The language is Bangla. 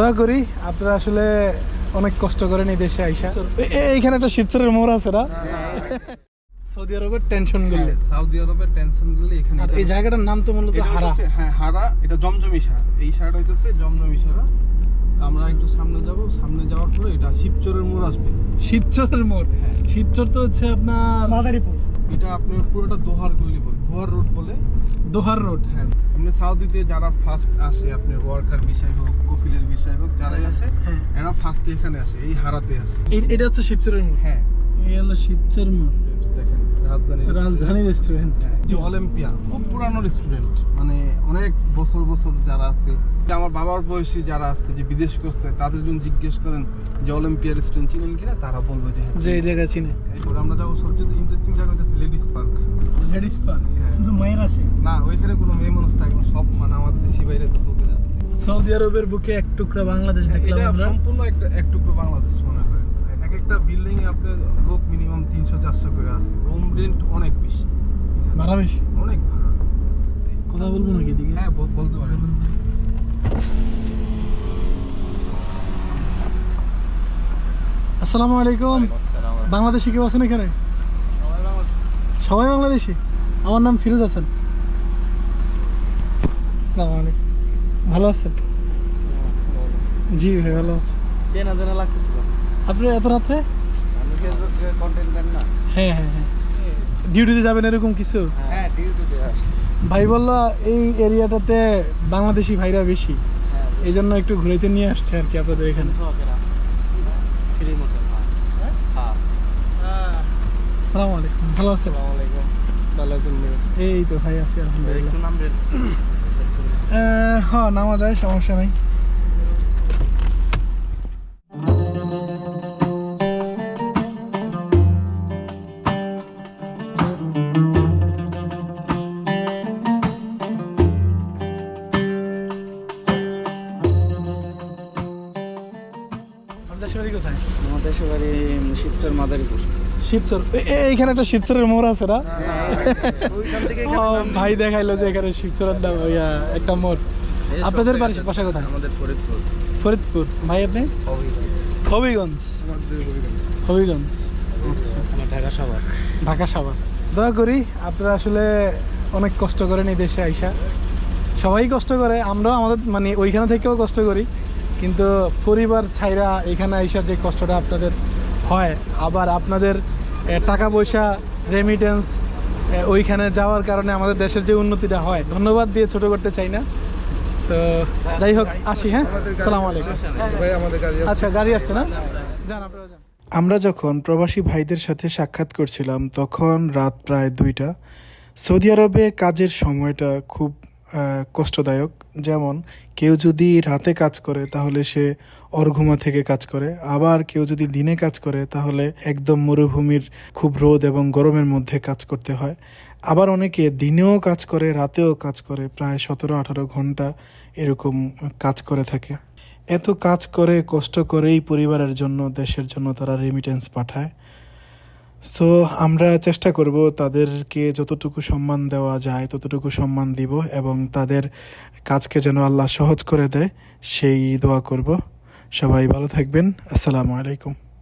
দয়া করি আপনারা আসলে অনেক কষ্ট করেন এই দেশে আইসা। এইখানে একটা শিবচরের মোড় আছে না? সৌদি আরবের টেনশনগুলো। সৌদি আরবের টেনশনগুলো এখানে আর এই জায়গাটার নাম তো মূলত হারা। হ্যাঁ হারা এটা জমজম ইশারা এই ইশারাটা হইতেছে জমজম তো আমরা একটু সামনে যাব সামনে যাওয়ার পরে এটা শিবচরের মোড় আসবে। শিবচরের মোড়? হ্যাঁ। শিবচর তো হচ্ছে আপনার মাদারীপুর। এটা আপনার পুরোটা দোহার গল্লি বলে দোহার রোড বলে? দোহার রোড হ্যাঁ। আপনি সাউদিতে যারা ফার্স্ট আসে আপনি ওয়ার্কার বিষয় হোক কফিলের বিষয় হোক যারাই আসে হ্যাঁ। এরা ফার্স্ট এখানে আসে এই হারাতে আসে। এই- এটা হচ্ছে শিবচরের মোড়? হ্যাঁ। এই হলো শিবচর মোড়। রাজধানী রেস্টুরেন্ট যে অলিম্পিয়া খুব পুরানো রেস্টুরেন্ট মানে অনেক বছর বছর যারা আছে আমার বাবার বয়সী যারা আছে যে বিদেশ করছে তাদের জন্য জিজ্ঞেস করেন যে অলিম্পিয়া রেস্টুরেন্ট চিনেন কিনা তারা বলবে যে হ্যাঁ, যে এই জায়গা চিনে। এরপর আমরা যাব সবচেয়ে ইন্টারেস্টিং জায়গা হচ্ছে লেডিস পার্ক লেডিস পার্ক শুধু মায়ের আসে? না ওইখানে কোনো মেয়ে মানুষ থাকবে না, সব মানে আমাদের দেশি বাইরে লোকেরা আছে। সৌদি আরবের বুকে এক টুকরা বাংলাদেশ দেখলাম সম্পূর্ণ একটা এক টুকরো বাংলাদেশ মনে একটা বিল্ডিং এ আপনার লোক মিনিমাম তিনশো চারশো করে আছে। রুম রেন্ট অনেক বেশি। ভাড়া বেশি? অনেক ভাড়া। কথা বলব নাকি এদিকে? হ্যাঁ বল- বলতে পারেন আসসালামু আলাইকুম। বাংলাদেশি কেউ আছেন এখানে? সবাই বাংলাদেশি? আমার নাম ফিরোজ হাসান। আসসালামু আলাইকুম। ভালো আছেন? জি ভাই ভালো আছি। চেনা জানা লাগতেছিল আপনি এত রাত্রে? হ্যাঁ হ্যাঁ হ্যাঁ। ডিউটিতে যাবেন এরকম কিছু? হ্যাঁ ভাই বলল এই এরিয়াটাতে বাংলাদেশি ভাইরা বেশি। হ্যাঁ এই জন্য একটু ঘুরাইতে নিয়ে আসছে আর কি আপনাদের এখানে। হ্যাঁ। আলাইকুম ভালো আছেন? আসসালামু ভালো আছেন এই তো ভাই আছি আলহামদুলিল্লাহ। হ্যাঁ নামা যায় সমস্যা নাই। দেশের বাড়ি কোথায়? আমার দেশের বাড়ি শিবচর মাদারীপুর। শিবচর? এ- এ- এইখানে একটা শিবচরের মোড় আছে না? ওইখান থেকে ও, ভাই দেখাইলো যে এখানে শিবচরের একটা মোড়। আপনাদের বাসা কোথায়? আমাদের ফরিদপুর। ফরিদপুর। ভাইয়ের নেই হবিগঞ্জ। হবিগঞ্জ। ঢাকা সাভার ঢাকা সাভার দয়া করি আপনারা আসলে অনেক কষ্ট করেন এই দেশে আইসা। সবাই কষ্ট করে আমরাও আমাদের মানে ওইখানে থেকেও কষ্ট করি। কিন্তু পরিবার ছাইরা এখানে আইসা যে কষ্টটা আপনাদের হয় আবার আপনাদের টাকা পয়সা রেমিটেন্স ওইখানে যাওয়ার কারণে আমাদের দেশের যে উন্নতিটা হয় ধন্যবাদ দিয়ে ছোট করতে চাই না। তো যাই হোক আসি হ্যাঁ? সালাম আলাইকুম। ভাই আমাদের আচ্ছা গাড়ি আসছে না? যান আপনারা যান। আমরা যখন প্রবাসী ভাইদের সাথে সাক্ষাৎ করছিলাম তখন রাত প্রায় দুইটা। সৌদি আরবে কাজের সময়টা খুব কষ্টদায়ক। যেমন, কেউ যদি রাতে কাজ করে তাহলে সে অর্ঘুমা থেকে কাজ করে। আবার কেউ যদি দিনে কাজ করে তাহলে একদম মরুভূমির খুব রোদ এবং গরমের মধ্যে কাজ করতে হয়। আবার অনেকে দিনেও কাজ করে, রাতেও কাজ করে, প্রায় সতেরো আঠারো ঘণ্টা এরকম কাজ করে থাকে। এত কাজ করে, কষ্ট করেই পরিবারের জন্য, দেশের জন্য তারা রেমিটেন্স পাঠায়। সো আমরা চেষ্টা করব তাদেরকে যতটুকু সম্মান দেওয়া যায়, ততটুকু সম্মান দিব এবং তাদের কাজকে যেন আল্লাহ সহজ করে দেয়, সেই দোয়া করব। সবাই ভালো থাকবেন। আসসালামু আলাইকুম।